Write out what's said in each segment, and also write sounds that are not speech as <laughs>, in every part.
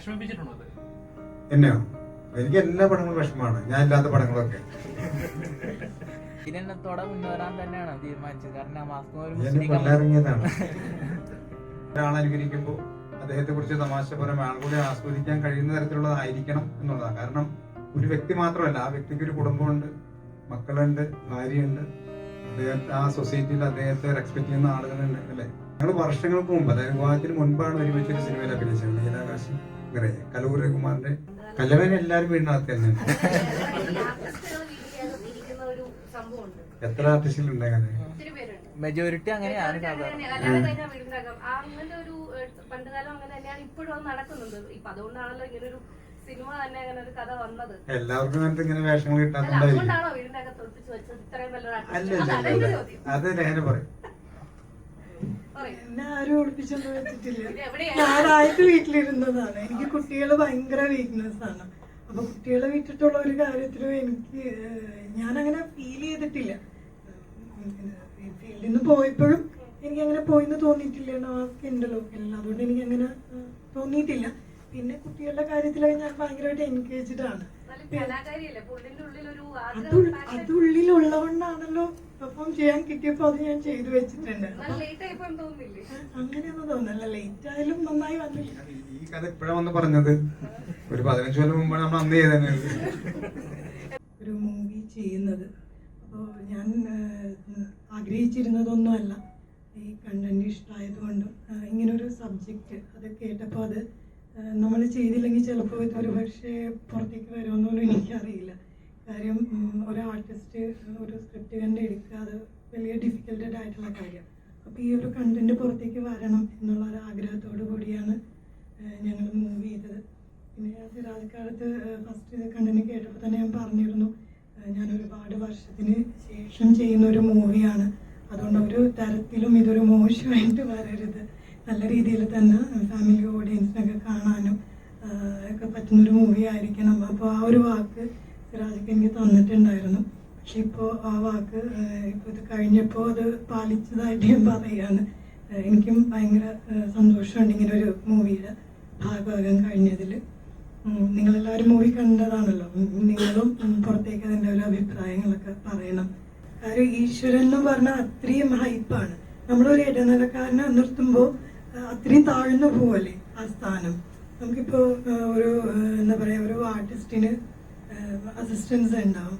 വിഷമിപ്പിച്ചിട്ടുണ്ടോ എന്നെയോ? എനിക്ക് എല്ലാ പടങ്ങളും വിഷമമാണ്. ഞാൻ ഇല്ലാത്ത പടങ്ങളൊക്കെ. ഇതിനെണ്ണത്തോടെ മുന്നേറാൻ തന്നെയാണ് തീരുമാനിച്ചത്. കാരണം മാസ്ക് ഒരു എന്നെ മുസ്ലിം കൊല്ലാറിങ്ങിയതാണ് ഒരാൾ അനുകരിക്കുമ്പോൾ അദ്ദേഹത്തെ കുറിച്ച് തമാശ പരം ആളുകളെ ആസ്വദിക്കാൻ കഴിയുന്ന തരത്തിലുള്ളതായിരിക്കണം എന്നുള്ളതാണ്. കാരണം ഒരു വ്യക്തി മാത്രമല്ല ആ വ്യക്തിക്ക് ഒരു കുടുംബമുണ്ട് മക്കളുണ്ട് ഭാര്യയുണ്ട്. അദ്ദേഹത്തെ ആ സൊസൈറ്റിയിൽ അദ്ദേഹത്തെ റെസ്പെക്ട് ചെയ്യുന്ന ആളുകളുണ്ട് അല്ലേ? ഞങ്ങൾ വർഷങ്ങൾക്ക് മുമ്പ് അതായത് വിവാഹത്തിന് മുൻപാണ് ഒരുമിച്ച് ഒരു സിനിമയിൽ അഭിനയിച്ചത് നീലാകാശം നിറയെ കലൂർ കുമാറിന്റെ കലവൻ എല്ലാവരും വീടിനകത്ത് തന്നെ എത്ര ആർട്ടിസ്റ്റുകളുണ്ട് അങ്ങനെ? പേരുണ്ട്. മെജോറിറ്റി അങ്ങനെയാണ് അങ്ങനെ സാധാരണ. തന്നെയാണ്. അങ്ങനെ ഇപ്പോഴും നടക്കുന്നുണ്ട്. ഇപ്പൊ അതുകൊണ്ടാണല്ലോ ഇങ്ങനെ ഒരു സിനിമ തന്നെ അങ്ങനെ ഒരു കഥ വന്നത്. എല്ലാവർക്കും അങ്ങനത്തെ ഇങ്ങനെ വേഷങ്ങൾ കിട്ടാത്തതുകൊണ്ടായിരിക്കും അതുകൊണ്ടാണോ വീടിന്റെ ഒളിപ്പിച്ച് വെച്ചത്? ഇത്രയും അല്ല അല്ല, അല്ല ചോദ്യം. അത് രഹന പറയും. എന്നെ ആരും ഒളിപ്പിച്ചൊന്നും വെച്ചിട്ടില്ല. ഇത് എവിടെയാ? ഞാനായിട്ട് വീട്ടിലിരുന്നതാണ്. എനിക്ക് കുട്ടികൾ ഭയങ്കര വീക്ക്നെസ് ആണ്. അപ്പൊ കുട്ടികളെ വിട്ടിട്ടുള്ള ഒരു കാര്യത്തിലും എനിക്ക് ഏഹ്, ഞാനങ്ങനെ ഫീൽ ചെയ്തിട്ടില്ല. ഫീൽഡിൽ നിന്ന് പോയപ്പോഴും എനിക്ക് അങ്ങനെ പോയിന്ന് തോന്നിയിട്ടില്ല. മാസ്ക് ഉണ്ടല്ലോ അതുകൊണ്ട് എനിക്ക് അങ്ങനെ തോന്നിയിട്ടില്ല. പിന്നെ കുട്ടികളുടെ കാര്യത്തിലൊക്കെ ഞാൻ ഭയങ്കരമായിട്ട് എൻഗേജ്ഡ് ആണ്. അത് ഉള്ളിലുള്ളതുകൊണ്ടാണല്ലോ പെർഫോം ചെയ്യാൻ കിട്ടിയപ്പോൾ അത് ഞാൻ ചെയ്തു വെച്ചിട്ടുണ്ട്. അങ്ങനെയൊന്നും തോന്നല്ല ലേറ്റ് ആയാലും നന്നായി വന്നില്ല. ഈ കഥ ഇപ്പോഴാണ് വന്ന് പറഞ്ഞത്. ഒരു പതിനഞ്ച് കൊല്ലം മുമ്പാണ് നമ്മൾ അന്ന് ചെയ്തത്. ഒരു മൂവി ചെയ്യുന്നത്. അപ്പോൾ ഞാൻ ആഗ്രഹിച്ചിരുന്നതൊന്നും അല്ല ഈ കണ്ടന്റ് ഇഷ്ടമായതുകൊണ്ടും ഇങ്ങനൊരു സബ്ജക്റ്റ് അത് കേട്ടപ്പോൾ അത് നമ്മൾ ചെയ്തില്ലെങ്കിൽ ചിലപ്പോൾ ഇതൊരു പക്ഷേ പുറത്തേക്ക് വരുമെന്നൊന്നും എനിക്കറിയില്ല. കാര്യം ഒരു ആർട്ടിസ്റ്റ് ഒരു സ്ക്രിപ്റ്റ് കണ്ട് എടുക്കുക അത് വലിയ ഡിഫിക്കൽട്ടഡ് ആയിട്ടുള്ള കാര്യം. അപ്പോൾ ഈ ഒരു കണ്ടന്റ് പുറത്തേക്ക് വരണം എന്നുള്ള ഒരു ആഗ്രഹത്തോടു കൂടിയാണ് ഞങ്ങൾ മൂവ് ചെയ്തത്. പിന്നെ ഞാൻ സിറാജിക്കാലത്ത് ഫസ്റ്റ് കണ്ടന്റ് കേട്ടപ്പോൾ തന്നെ ഞാൻ പറഞ്ഞിരുന്നു ഞാൻ ഒരുപാട് വർഷത്തിന് ശേഷം ചെയ്യുന്ന ഒരു മൂവിയാണ് അതുകൊണ്ട് ഒരു തരത്തിലും ഇതൊരു മോശമായിട്ട് വരരുത്. നല്ല രീതിയിൽ തന്നെ ഫാമിലി ഓഡിയൻസിനൊക്കെ കാണാനും ഒക്കെ പറ്റുന്നൊരു മൂവി ആയിരിക്കണം. അപ്പോൾ ആ ഒരു വാക്ക് സിറാജക്ക് എനിക്ക് തന്നിട്ടുണ്ടായിരുന്നു. പക്ഷെ ഇപ്പോൾ ആ വാക്ക് ഇപ്പോൾ ഇത് കഴിഞ്ഞപ്പോൾ അത് പാലിച്ചതായിട്ട് ഞാൻ പറയുകയാണ്. എനിക്കും ഭയങ്കര സന്തോഷമുണ്ട് ഇങ്ങനെ ഒരു മൂവിയുടെ ഭാഗമാകാൻ കഴിഞ്ഞതിൽ നിങ്ങളെല്ലാവരും മൂവി കണ്ടതാണല്ലോ. നിങ്ങളും പുറത്തേക്ക് അതിന്റെ ഒരു അഭിപ്രായങ്ങളൊക്കെ പറയണം. കാര്യം ഈശ്വരൻ എന്ന് പറഞ്ഞാൽ അത്രയും ഹൈപ്പാണ് നമ്മളൊരു ഇടനിലക്കാരനെ നിർത്തുമ്പോൾ അത്രയും താഴ്ന്നു പോവല്ലേ ആ സ്ഥാനം. നമുക്കിപ്പോൾ ഒരു എന്താ പറയുക ഒരു ആർട്ടിസ്റ്റിന് അസിസ്റ്റൻസ് ഉണ്ടാവും.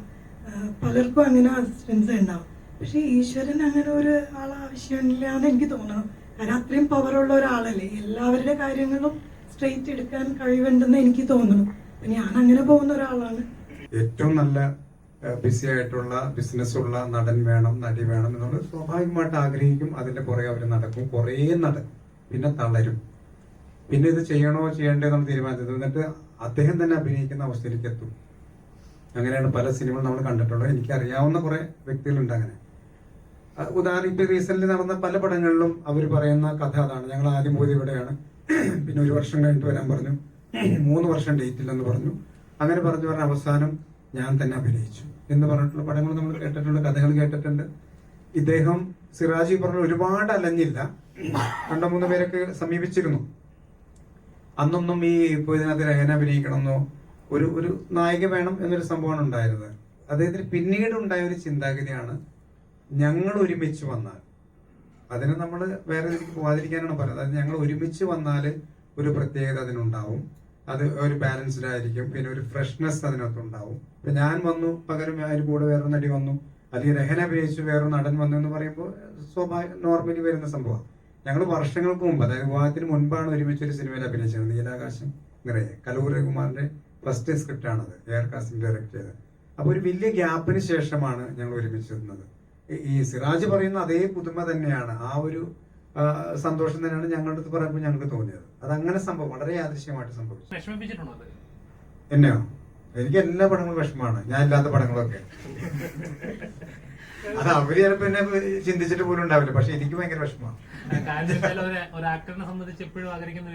പലർക്കും അങ്ങനെ അസിസ്റ്റൻസ് ഉണ്ടാവും. പക്ഷെ ഈശ്വരൻ അങ്ങനെ ഒരു ആൾ ആവശ്യമില്ല എന്ന് എനിക്ക് തോന്നണം. കാരണം അത്രയും പവറുള്ള ഒരാളല്ലേ. എല്ലാവരുടെ കാര്യങ്ങളും സ്ട്രെയിറ്റ് എടുക്കാൻ കഴിവുണ്ടെന്ന് എനിക്ക് തോന്നുന്നു ഞാൻ അങ്ങനെ പോകുന്ന ഒരാളാണ്. ഏറ്റവും നല്ല ബിസി ആയിട്ടുള്ള ബിസിനസ് ഉള്ള നടൻ വേണം നടി വേണം എന്നുള്ളത് സ്വാഭാവികമായിട്ട് ആഗ്രഹിക്കും. അതിന്റെ പുറകെ അവർ നടക്കും. കുറേ നടക്കും പിന്നെ തളരും. പിന്നെ ഇത് ചെയ്യണോ ചെയ്യണ്ടോ എന്നുള്ള തീരുമാനിച്ചത്. എന്നിട്ട് അദ്ദേഹം തന്നെ അഭിനയിക്കുന്ന അവസ്ഥയിലേക്ക് എത്തും. അങ്ങനെയാണ് പല സിനിമകൾ നമ്മൾ കണ്ടിട്ടുള്ളത്. എനിക്ക് അറിയാവുന്ന കുറെ വ്യക്തികളുണ്ട് അങ്ങനെ. ഉദാഹരണം ഇപ്പൊ റീസെന്റ് നടന്ന പല പടങ്ങളിലും അവർ പറയുന്ന കഥ അതാണ്. ഞങ്ങൾ ആദ്യം പോയത് ഇവിടെയാണ്. പിന്നെ ഒരു വർഷം കഴിഞ്ഞിട്ട് വരാൻ പറഞ്ഞു. മൂന്ന് വർഷം ഡേറ്റ് ഇല്ലെന്ന് പറഞ്ഞു. അങ്ങനെ പറഞ്ഞു പറഞ്ഞ അവസാനം ഞാൻ തന്നെ അഭിനയിച്ചു എന്ന് പറഞ്ഞിട്ടുള്ള പടങ്ങൾ നമ്മൾ കേട്ടിട്ടുണ്ട് കഥകൾ കേട്ടിട്ടുണ്ട്. ഇദ്ദേഹം സിറാജി പറഞ്ഞ ഒരുപാട് അലഞ്ഞില്ല. രണ്ടോ മൂന്നോ പേരൊക്കെ സമീപിച്ചിരുന്നു. അന്നൊന്നും ഈ ഇപ്പോൾ ഇതിനകത്ത് രഹന അഭിനയിക്കണമെന്നോ ഒരു ഒരു നായിക വേണം എന്നൊരു സംഭവമാണ് ഉണ്ടായിരുന്നത്. അദ്ദേഹത്തിന് പിന്നീട് ഉണ്ടായ ഒരു ചിന്താഗതിയാണ് ഞങ്ങൾ ഒരുമിച്ച് വന്നാൽ. അതിനെ നമ്മൾ വേറെ രീതിക്ക് പോവാതിരിക്കാനാണ് പറയുന്നത് അത് ഞങ്ങൾ ഒരുമിച്ച് വന്നാൽ ഒരു പ്രത്യേകത അതിനുണ്ടാവും. അത് ഒരു ബാലൻസ്ഡ് ആയിരിക്കും. പിന്നെ ഒരു ഫ്രഷ്നെസ് അതിനകത്തുണ്ടാവും. ഇപ്പൊ ഞാൻ വന്നു പകരം അതിന് കൂടെ വേറെ നടി വന്നു. അല്ലെങ്കിൽ രഹന അഭിനയിച്ച് വേറൊരു നടൻ വന്നു എന്ന് പറയുമ്പോൾ സ്വാഭാവിക നോർമലി വരുന്ന സംഭവം. ഞങ്ങൾ വർഷങ്ങൾക്ക് മുമ്പ് അതായത് വിവാഹത്തിന് മുൻപാണ് ഒരുമിച്ച് ഒരു സിനിമയിൽ അഭിനയിച്ചത്. നീലാകാശം നിറയെ കലൂർ രഘുമാറിന്റെ ഫസ്റ്റ് സ്ക്രിപ്റ്റ് ആണത്. എയർ കാസ്റ്റിംഗ് ഡയറക്ട് ചെയ്തത്. അപ്പൊ ഒരു വലിയ ഗ്യാപ്പിന് ശേഷമാണ് ഞങ്ങൾ ഒരുമിച്ച് നിന്നത്. ഈ- സിറാജ് പറയുന്ന അതേ പുതുമ തന്നെയാണ്. ആ ഒരു സന്തോഷം തന്നെയാണ് ഞങ്ങളുടെ അടുത്ത് പറയുമ്പോൾ ഞങ്ങൾക്ക് തോന്നിയത്. അത് അങ്ങനെ സംഭവം വളരെ യാദൃശ്യമായിട്ട് സംഭവിച്ചു. എന്നെയോ? എനിക്ക് എല്ലാ പടങ്ങളും വിഷമമാണ്. ഞാൻ ഇല്ലാത്ത പടങ്ങളൊക്കെ. അത് അവർ ചിലപ്പോ എന്നെ ചിന്തിച്ചിട്ട് പോലും ഉണ്ടാവില്ല. പക്ഷെ എനിക്ക് ഭയങ്കര വിഷമമാണ്. സംബന്ധിച്ച് എപ്പോഴും ആഗ്രഹിക്കുന്ന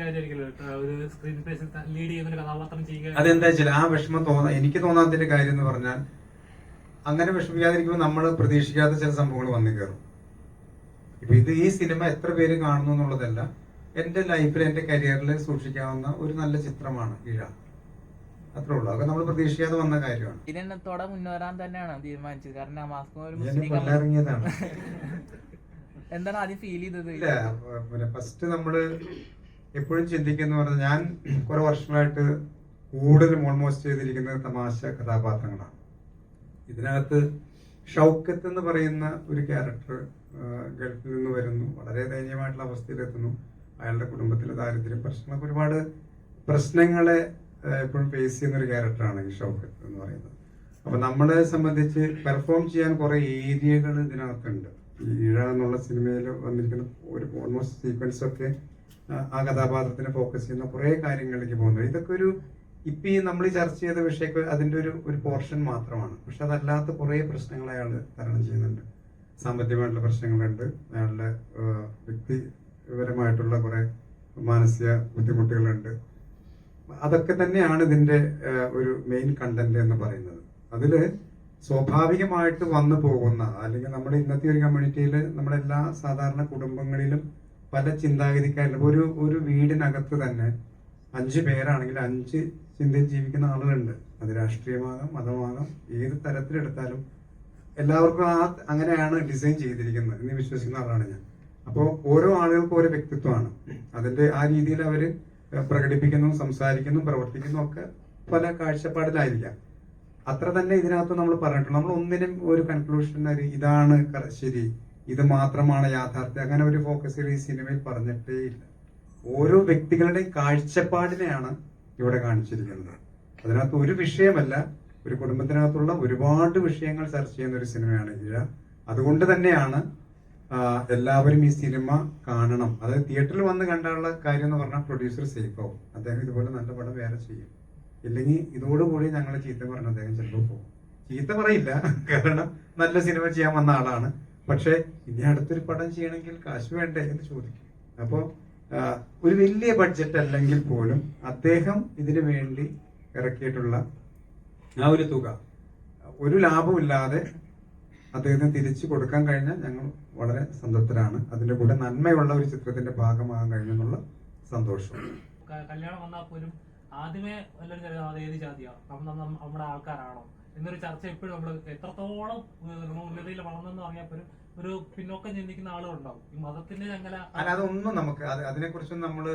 അതെന്താ വെച്ചാൽ ആ വിഷമം തോന്നാ എനിക്ക് തോന്നാത്തതിന്റെ കാര്യം എന്ന് പറഞ്ഞാൽ അങ്ങനെ വിഷമിക്കാതിരിക്കുമ്പോൾ നമ്മൾ പ്രതീക്ഷിക്കാത്ത ചില സംഭവങ്ങൾ വന്നു കയറും ഇപ്പൊ ഇത് ഈ സിനിമ എത്ര പേര് കാണുന്നു എന്നുള്ളതല്ല എന്റെ ലൈഫിൽ എന്റെ കരിയറിൽ സൂക്ഷിക്കാവുന്ന ഒരു നല്ല ചിത്രമാണ് ഇഴ. അത്രേ ഉള്ളൂ. അതൊക്കെ നമ്മൾ പ്രതീക്ഷിക്കാതെ വന്ന കാര്യമാണ്. ഇതിനെത്തോടെ മുന്നേറാൻ തന്നെയാണ് തീരുമാനിച്ചത്. കാരണം മാസ്കോ ഒരു മുസ്ലിം കൊല്ലാറിങ്ങിയതാണ് <laughs> എന്താണ് ആദ്യം ഫീൽ ചെയ്തത്? ഇല്ല പിന്നെ ഫസ്റ്റ് നമ്മൾ എപ്പോഴും ചിന്തിക്കുന്ന പറഞ്ഞാൽ ഞാൻ കുറെ വർഷങ്ങളായിട്ട് കൂടുതലും ഓൾമോസ്റ്റ് ചെയ്തിരിക്കുന്നത് തമാശ കഥാപാത്രങ്ങളാണ്. ഇതിനകത്ത് ഷൗക്കത്ത് എന്ന് പറയുന്ന ഒരു ക്യാരക്ടർ ഗൾഫിൽ നിന്ന് വരുന്നു. വളരെ ദയനീയമായിട്ടുള്ള അവസ്ഥയിലെത്തുന്നു. അയാളുടെ കുടുംബത്തിലെ ദാരിദ്ര്യം പ്രശ്നങ്ങളൊക്കെ ഒരുപാട് പ്രശ്നങ്ങളെ എപ്പോഴും ഫേസ് ചെയ്യുന്ന ഒരു ക്യാരക്ടറാണ് ഈ എന്ന് പറയുന്നത്. അപ്പൊ നമ്മളെ സംബന്ധിച്ച് പെർഫോം ചെയ്യാൻ കുറെ ഏരിയകൾ ഇതിനകത്തുണ്ട് ഈഴ എന്നുള്ള സിനിമയിൽ വന്നിരിക്കുന്ന ഒരു ഓൾമോസ്റ്റ് സീക്വൻസ് ഒക്കെ ആ, കഥാപാത്രത്തിനെ ഫോക്കസ് ചെയ്യുന്ന കുറെ കാര്യങ്ങളിലേക്ക് പോകുന്നത് ഇതൊക്കെ ഒരു ഇപ്പൊ ഈ നമ്മൾ ചർച്ച ചെയ്ത വിഷയക്ക് അതിന്റെ ഒരു ഒരു പോർഷൻ മാത്രമാണ്. പക്ഷെ അതല്ലാത്ത കുറെ പ്രശ്നങ്ങൾ അയാൾ തരണം ചെയ്യുന്നുണ്ട്. സാമ്പത്തികമായിട്ടുള്ള പ്രശ്നങ്ങളുണ്ട്. അയാളുടെ വ്യക്തിപരമായിട്ടുള്ള കുറെ മാനസിക ബുദ്ധിമുട്ടുകളുണ്ട്. അതൊക്കെ തന്നെയാണ് ഇതിന്റെ ഒരു മെയിൻ കണ്ടന്റ് എന്ന് പറയുന്നത്. അതിൽ സ്വാഭാവികമായിട്ട് വന്നു പോകുന്ന അല്ലെങ്കിൽ നമ്മുടെ ഇന്നത്തെ ഒരു കമ്മ്യൂണിറ്റിയിൽ നമ്മുടെ എല്ലാ സാധാരണ കുടുംബങ്ങളിലും പല ചിന്താഗതിക്കാരിലും ഒരു ഒരു വീടിനകത്ത് തന്നെ അഞ്ച് പേരാണെങ്കിൽ അഞ്ച് ചിന്തയിൽ ജീവിക്കുന്ന ആളുകളുണ്ട്. അത് രാഷ്ട്രീയമാകാം മതമാകാം ഏത് തരത്തിലെടുത്താലും എല്ലാവർക്കും ആ അങ്ങനെയാണ് ഡിസൈൻ ചെയ്തിരിക്കുന്നത് എന്ന് വിശ്വസിക്കുന്ന ആളാണ് ഞാൻ. അപ്പോൾ ഓരോ ആളുകൾക്കും ഓരോ വ്യക്തിത്വമാണ്. അതിന്റെ ആ രീതിയിൽ അവർ പ്രകടിപ്പിക്കുന്നു സംസാരിക്കുന്നു പ്രവർത്തിക്കുന്നു ഒക്കെ പല കാഴ്ചപ്പാടിലായിരിക്കാം. അത്ര തന്നെ ഇതിനകത്ത് നമ്മൾ പറഞ്ഞിട്ടുണ്ട്. നമ്മൾ ഒന്നിനും ഒരു കൺക്ലൂഷൻ ഇതാണ് ശരി. ഇത് മാത്രമാണ് യാഥാർത്ഥ്യം. അങ്ങനെ ഒരു ഫോക്കസ് ഈ സിനിമയിൽ പറഞ്ഞിട്ടേ ഇല്ല. ഓരോ വ്യക്തികളുടെയും കാഴ്ചപ്പാടിനെയാണ് ഇവിടെ കാണിച്ചിരിക്കുന്നത്. അതിനകത്ത് ഒരു വിഷയമല്ല ഒരു കുടുംബത്തിനകത്തുള്ള ഒരുപാട് വിഷയങ്ങൾ ചർച്ച ചെയ്യുന്ന ഒരു സിനിമയാണ് ഇഴ അതുകൊണ്ട് തന്നെയാണ് എല്ലാവരും ഈ സിനിമ കാണണം. അതായത് തിയേറ്ററിൽ വന്ന് കണ്ടുള്ള കാര്യം എന്ന് പറഞ്ഞാൽ പ്രൊഡ്യൂസർ സേഫ് ആവും. അദ്ദേഹം ഇതുപോലെ നല്ല പടം വേറെ ചെയ്യും. ഇല്ലെങ്കിൽ ഇതോടുകൂടി ഞങ്ങൾ ചീത്ത പറഞ്ഞ അദ്ദേഹം ചിലപ്പോൾ പോകും. ചീത്ത പറയില്ല. കാരണം നല്ല സിനിമ ചെയ്യാൻ വന്ന ആളാണ്. പക്ഷേ ഇനി അടുത്തൊരു പടം ചെയ്യണമെങ്കിൽ കാശ് വേണ്ടേ എന്ന് ചോദിക്കും. അപ്പോൾ ഒരു വലിയ ബഡ്ജറ്റ് അല്ലെങ്കിൽ പോലും അദ്ദേഹം ഇതിനു വേണ്ടി ഇറക്കിയിട്ടുള്ള ആ ഒരു തുക. ഒരു ലാഭമില്ലാതെ അദ്ദേഹത്തിന് തിരിച്ചു കൊടുക്കാൻ കഴിഞ്ഞാൽ ഞങ്ങൾ വളരെ സംതൃപ്തരാണ്. അതിന്റെ കൂടെ നന്മയുള്ള ഒരു ചിത്രത്തിന്റെ ഭാഗമാകാൻ കഴിഞ്ഞെന്നുള്ള സന്തോഷം. കല്യാണം വന്നാൽ പോലും ആദ്യമേ എല്ലാവരും ഏത് ജാതിയാണ് നമ്മ- നമ്മ- നമ്മുടെ ആൾക്കാരാണോ? എന്നൊരു ചർച്ച എപ്പോഴും നമ്മൾ എത്രത്തോളം ഉന്നതിയിൽ വളർന്നെന്ന് പറഞ്ഞാൽ പോലും ഒരു പിന്നോക്കം ചിന്തിക്കുന്ന ആളുകളുണ്ടാവും. ഈ മതത്തിന്റെ ചങ്ങല അല്ല അതൊന്നും നമുക്ക് അതിനെ അതിനെക്കുറിച്ചൊന്നും നമ്മൾ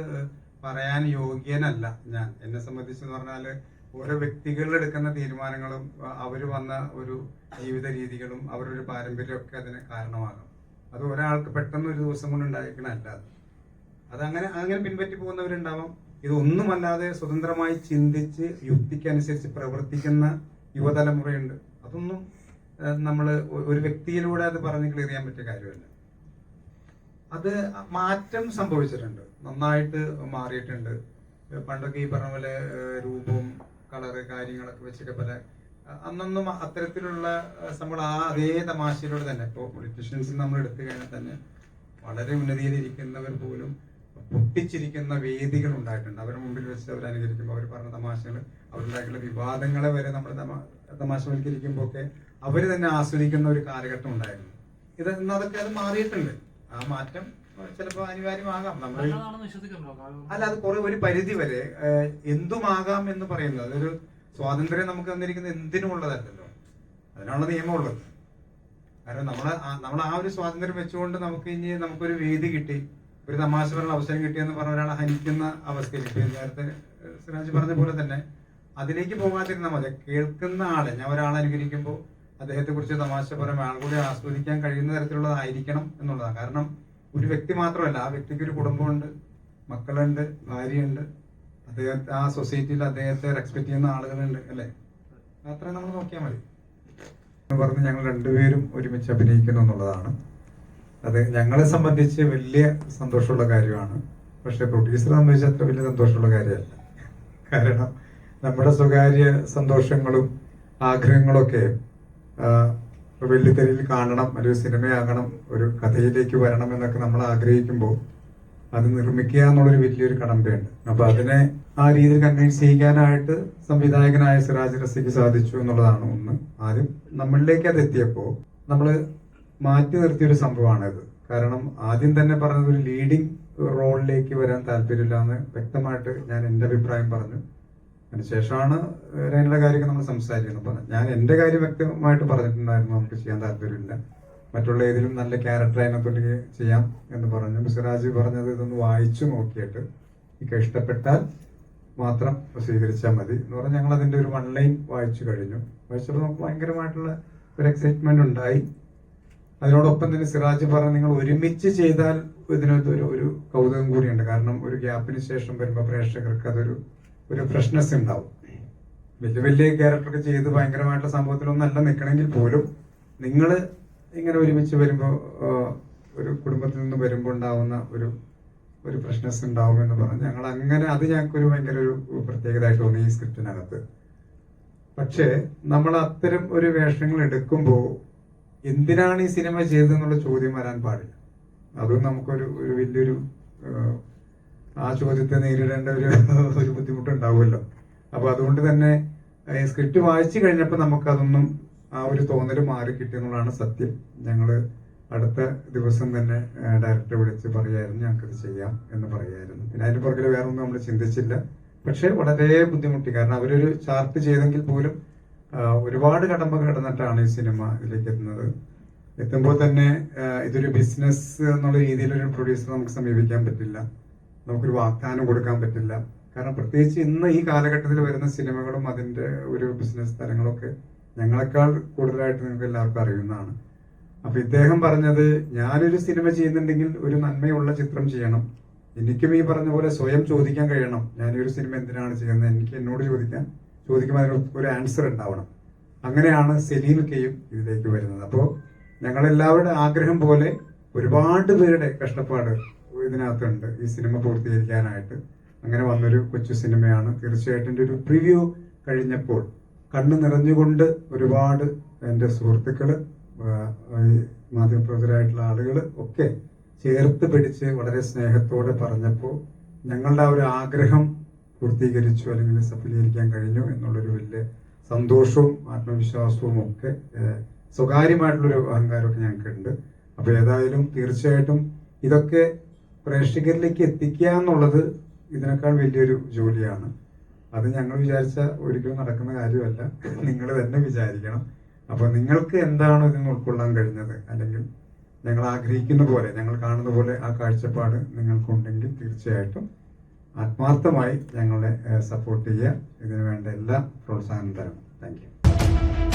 പറയാൻ യോഗ്യനല്ല ഞാൻ. എന്നെ സംബന്ധിച്ച് പറഞ്ഞാൽ ഓരോ വ്യക്തികൾ എടുക്കുന്ന തീരുമാനങ്ങളും അവർ വന്ന ഒരു ജീവിത രീതികളും അവരുടെ ഒരു പാരമ്പര്യമൊക്കെ അതിന് കാരണമാകും. അത് ഒരാൾക്ക് പെട്ടെന്ന് ഒരു ദിവസം കൊണ്ട് ഉണ്ടായിരിക്കണല്ല അത് അതങ്ങനെ അങ്ങനെ പിൻപറ്റി പോകുന്നവരുണ്ടാവാം. ഇതൊന്നുമല്ലാതെ സ്വതന്ത്രമായി ചിന്തിച്ച് യുക്തിക്കനുസരിച്ച് പ്രവർത്തിക്കുന്ന യുവതലമുറയുണ്ട്. അതൊന്നും നമ്മൾ ഒരു വ്യക്തിയിലൂടെ അത് പറഞ്ഞ് ക്ലിയർ ചെയ്യാൻ പറ്റിയ കാര്യമല്ല. അത് മാറ്റം സംഭവിച്ചിട്ടുണ്ട്. നന്നായിട്ട് മാറിയിട്ടുണ്ട്. പണ്ടൊക്കെ ഈ പറഞ്ഞ പോലെ രൂപവും കളറ് കാര്യങ്ങളൊക്കെ വെച്ചിട്ട് പല അന്നൊന്നും അത്തരത്തിലുള്ള സംഭവം ആ അതേ തമാശയിലൂടെ തന്നെ. ഇപ്പോൾ പൊളിറ്റീഷ്യൻസ് നമ്മൾ എടുത്തു കഴിഞ്ഞാൽ തന്നെ വളരെ ഉന്നതിയിലിരിക്കുന്നവർ പോലും പൊട്ടിച്ചിരിക്കുന്ന വേദികൾ ഉണ്ടായിട്ടുണ്ട്. അവരുടെ മുമ്പിൽ വെച്ച് അവർ അനുകരിക്കുമ്പോൾ അവർ പറഞ്ഞ തമാശകൾ അവരുണ്ടായിട്ടുള്ള വിവാദങ്ങളെ വരെ നമ്മൾ തമാ തമാശവൽക്കരിക്കുമ്പോൾ ഒക്കെ അവർ തന്നെ ആസ്വദിക്കുന്ന ഒരു കാലഘട്ടം ഉണ്ടായിരുന്നു. ഇത് ഇന്ന് അതൊക്കെ അത് മാറിയിട്ടുണ്ട്. ആ മാറ്റം ചിലപ്പോൾ അനിവാര്യമാകാം. നമ്മൾ അല്ല അത് കുറെ ഒരു പരിധി വരെ എന്തുമാകാം എന്ന് പറയുന്നത്. അതൊരു സ്വാതന്ത്ര്യം നമുക്ക് തന്നിരിക്കുന്നത് എന്തിനും ഉള്ളതല്ലല്ലോ അതിനുള്ള നിയമമുള്ളത്. കാരണം നമ്മളെ നമ്മൾ ആ ഒരു സ്വാതന്ത്ര്യം വെച്ചുകൊണ്ട് നമുക്ക് ഇനി നമുക്കൊരു വേദി കിട്ടി. ഒരു തമാശ പറഞ്ഞ അവസരം കിട്ടിയെന്ന് പറഞ്ഞ ഒരാളെ ഹനിക്കുന്ന അവസ്ഥയിൽ കിട്ടി. നേരത്തെ സിറാജ് പറഞ്ഞ പോലെ തന്നെ അതിലേക്ക് പോകാതിരുന്നാൽ മതി. കേൾക്കുന്ന ആളെ ഞാൻ ഒരാളെ അനുകരിക്കുമ്പോൾ അദ്ദേഹത്തെ കുറിച്ച് തമാശ പറയുമ്പോൾ ആൾ കൂടി ആസ്വദിക്കാൻ കഴിയുന്ന തരത്തിലുള്ളതായിരിക്കണം എന്നുള്ളതാണ്. കാരണം ഒരു വ്യക്തി മാത്രമല്ല ആ വ്യക്തിക്ക് ഒരു കുടുംബമുണ്ട് മക്കളുണ്ട് ഭാര്യയുണ്ട് അദ്ദേഹത്തെ ആ സൊസൈറ്റിയിൽ അദ്ദേഹത്തെ റെസ്പെക്ട് ചെയ്യുന്ന ആളുകളുണ്ട് അല്ലേ? അത്രയും നമ്മൾ നോക്കിയാൽ മതി. എന്ന് പറഞ്ഞ് ഞങ്ങൾ രണ്ടുപേരും ഒരുമിച്ച് അഭിനയിക്കുന്നു എന്നുള്ളതാണ്. അത് ഞങ്ങളെ സംബന്ധിച്ച് വലിയ സന്തോഷമുള്ള കാര്യമാണ്. പക്ഷെ പ്രൊഡ്യൂസറെ സംബന്ധിച്ച് അത്ര വലിയ സന്തോഷമുള്ള കാര്യമല്ല. കാരണം നമ്മുടെ സ്വകാര്യ സന്തോഷങ്ങളും ആഗ്രഹങ്ങളൊക്കെ വെള്ളിത്തെരയിൽ കാണണം അല്ലെങ്കിൽ സിനിമയാകണം ഒരു കഥയിലേക്ക് വരണം എന്നൊക്കെ നമ്മൾ ആഗ്രഹിക്കുമ്പോൾ അത് നിർമ്മിക്കുക എന്നുള്ളൊരു വലിയൊരു കടമ്പയുണ്ട് അപ്പൊ അതിനെ ആ രീതിയിൽ കൺവിൻസ് ചെയ്യാനായിട്ട് സംവിധായകനായ സിറാജ് റസിക്ക് സാധിച്ചു എന്നുള്ളതാണ് ഒന്ന്. ആദ്യം നമ്മളിലേക്ക് അത് എത്തിയപ്പോ നമ്മൾ മാറ്റി നിർത്തിയൊരു സംഭവമാണ് ഇത് കാരണം ആദ്യം തന്നെ പറഞ്ഞത് ഒരു ലീഡിങ് റോളിലേക്ക് വരാൻ താല്പര്യമില്ല എന്ന് വ്യക്തമായിട്ട് ഞാൻ എന്റെ അഭിപ്രായം പറഞ്ഞു. അതിനുശേഷമാണ് അതിനുള്ള കാര്യങ്ങൾ നമ്മൾ സംസാരിക്കുന്നത്. അപ്പം ഞാൻ എന്റെ കാര്യം വ്യക്തമായിട്ട് പറഞ്ഞിട്ടുണ്ടായിരുന്നു. നമുക്ക് ചെയ്യാൻ താല്പര്യമില്ല. മറ്റുള്ള ഏതിലും നല്ല ക്യാരക്ടർ അതിനകത്തുണ്ടെങ്കിൽ ചെയ്യാം എന്ന് പറഞ്ഞു. മിസ്റാജ് പറഞ്ഞത് ഇതൊന്ന് വായിച്ചു നോക്കിയിട്ട് എനിക്ക് ഇഷ്ടപ്പെട്ടാൽ മാത്രം സ്വീകരിച്ചാൽ മതി എന്ന് പറഞ്ഞാൽ ഞങ്ങൾ അതിന്റെ ഒരു വൺ ലൈൻ വായിച്ചു കഴിഞ്ഞു. വായിച്ചപ്പോൾ നമുക്ക് ഭയങ്കരമായിട്ടുള്ള ഒരു എക്സൈറ്റ്മെന്റ് ഉണ്ടായി. അതിനോടൊപ്പം തന്നെ സിറാജ് പറഞ്ഞ നിങ്ങൾ ഒരുമിച്ച് ചെയ്താൽ ഇതിനകത്ത് ഒരു ഒരു കൗതുകം കൂടിയുണ്ട്. കാരണം ഒരു ഗ്യാപ്പിന് ശേഷം വരുമ്പോൾ പ്രേക്ഷകർക്ക് അതൊരു ഒരു ഫ്രഷ്നെസ് ഉണ്ടാവും. വലിയ വലിയ ക്യാരക്ടറൊക്കെ ചെയ്ത് ഭയങ്കരമായിട്ടുള്ള സംഭവത്തിലൊന്നും അല്ല നിൽക്കണമെങ്കിൽ പോലും നിങ്ങൾ ഇങ്ങനെ ഒരുമിച്ച് വരുമ്പോൾ ഒരു കുടുംബത്തിൽ നിന്ന് വരുമ്പോൾ ഉണ്ടാവുന്ന ഒരു ഒരു ഫ്രഷ്നെസ് ഉണ്ടാവും എന്ന് പറഞ്ഞ് ഞങ്ങൾ അങ്ങനെ അത് ഞങ്ങൾക്കൊരു ഭയങ്കര ഒരു പ്രത്യേകതയായിട്ട് തോന്നി ഈ സ്ക്രിപ്റ്റിനകത്ത് പക്ഷേ നമ്മൾ അത്തരം ഒരു വേഷങ്ങൾ എടുക്കുമ്പോൾ എന്തിനാണ് ഈ സിനിമ ചെയ്തതെന്നുള്ള ചോദ്യം വരാൻ പാടില്ല. അതും നമുക്കൊരു ഒരു വലിയൊരു ആ ചോദ്യത്തെ നേരിടേണ്ട ഒരു <laughs> ഒരു ബുദ്ധിമുട്ടുണ്ടാവുമല്ലോ. അപ്പൊ അതുകൊണ്ട് തന്നെ സ്ക്രിപ്റ്റ് വായിച്ചു കഴിഞ്ഞപ്പോൾ നമുക്കതൊന്നും ആ ഒരു തോന്നൽ മാറി കിട്ടിയെന്നുള്ളതാണ് സത്യം. ഞങ്ങൾ അടുത്ത ദിവസം തന്നെ ഡയറക്ടറെ വിളിച്ച് പറയായിരുന്നു ഞങ്ങൾക്കത് ചെയ്യാം എന്ന് പറയായിരുന്നു. പിന്നെ അതിന് പുറകിൽ വേറെ ഒന്നും നമ്മൾ ചിന്തിച്ചില്ല. പക്ഷേ വളരെ ബുദ്ധിമുട്ടി. കാരണം അവരൊരു ചാർട്ട് ചെയ്തെങ്കിൽ പോലും ഒരുപാട് കടമ്പ കടന്നിട്ടാണ് ഈ സിനിമ ഇതിലേക്ക് എത്തുന്നത്. എത്തുമ്പോൾ തന്നെ ഇതൊരു ബിസിനസ് എന്നുള്ള രീതിയിൽ ഒരു പ്രൊഡ്യൂസർ നമുക്ക് സമീപിക്കാൻ പറ്റില്ല. നമുക്കൊരു വാഗ്ദാനം കൊടുക്കാൻ പറ്റില്ല. കാരണം പ്രത്യേകിച്ച് ഇന്ന് ഈ കാലഘട്ടത്തിൽ വരുന്ന സിനിമകളും അതിന്റെ ഒരു ബിസിനസ് തലങ്ങളൊക്കെ ഞങ്ങളെക്കാൾ കൂടുതലായിട്ട് നിങ്ങൾക്ക് എല്ലാവർക്കും അറിയുന്നതാണ്. അപ്പൊ ഇദ്ദേഹം പറഞ്ഞത് ഞാനൊരു സിനിമ ചെയ്യുന്നുണ്ടെങ്കിൽ ഒരു നന്മയുള്ള ചിത്രം ചെയ്യണം. എനിക്കും ഈ പറഞ്ഞ പോലെ സ്വയം ചോദിക്കാൻ കഴിയണം. ഒരു സിനിമ എന്തിനാണ് ചെയ്യുന്നത്? എനിക്ക് എന്നോട് ചോദിക്കാൻ ചോദിക്കുമ്പോൾ അതിന് ഒരു ആൻസർ ഉണ്ടാവണം. അങ്ങനെയാണ് സെലീൻ കെയും ഇതിലേക്ക് വരുന്നത്. അപ്പോൾ ഞങ്ങളെല്ലാവരുടെ ആഗ്രഹം പോലെ ഒരുപാട് പേരുടെ കഷ്ടപ്പാട് ഇതിനകത്തുണ്ട്. ഈ സിനിമ പൂർത്തീകരിക്കാനായിട്ട്. അങ്ങനെ വന്നൊരു കൊച്ചു സിനിമയാണ്. തീർച്ചയായിട്ടും എന്റെ ഒരു പ്രിവ്യൂ കഴിഞ്ഞപ്പോൾ കണ്ണു നിറഞ്ഞുകൊണ്ട് ഒരുപാട് എന്റെ സുഹൃത്തുക്കൾ മാധ്യമപ്രവർത്തകരായിട്ടുള്ള ആളുകൾ ഒക്കെ ചേർത്ത് പിടിച്ച് വളരെ സ്നേഹത്തോടെ പറഞ്ഞപ്പോൾ ഞങ്ങളുടെ ആ ഒരു ആഗ്രഹം പൂർത്തീകരിച്ചു അല്ലെങ്കിൽ സഫലീകരിക്കാൻ കഴിഞ്ഞു എന്നുള്ളൊരു വലിയ സന്തോഷവും ആത്മവിശ്വാസവും ഒക്കെ സ്വകാര്യമായിട്ടുള്ളൊരു അഹങ്കാരമൊക്കെ ഞങ്ങൾക്കുണ്ട്. അപ്പോൾ ഏതായാലും തീർച്ചയായിട്ടും ഇതൊക്കെ പ്രേക്ഷകരിലേക്ക് എത്തിക്കുക എന്നുള്ളത് ഇതിനേക്കാൾ വലിയൊരു ജോലിയാണ്. അത് ഞങ്ങൾ വിചാരിച്ച ഒരിക്കലും നടക്കുന്ന കാര്യമല്ല. നിങ്ങൾ തന്നെ വിചാരിക്കണം. അപ്പൊ നിങ്ങൾക്ക് എന്താണ് ഇതിന് ഉൾക്കൊള്ളാൻ കഴിഞ്ഞത് അല്ലെങ്കിൽ ഞങ്ങൾ ആഗ്രഹിക്കുന്ന പോലെ ഞങ്ങൾ കാണുന്ന പോലെ ആ കാഴ്ചപ്പാട് നിങ്ങൾക്കുണ്ടെങ്കിൽ തീർച്ചയായിട്ടും ആത്മാർത്ഥമായി ഞങ്ങളെ സപ്പോർട്ട് ചെയ്യുക. ഇതിനു വേണ്ട എല്ലാ പ്രോത്സാഹനം തരണം. താങ്ക്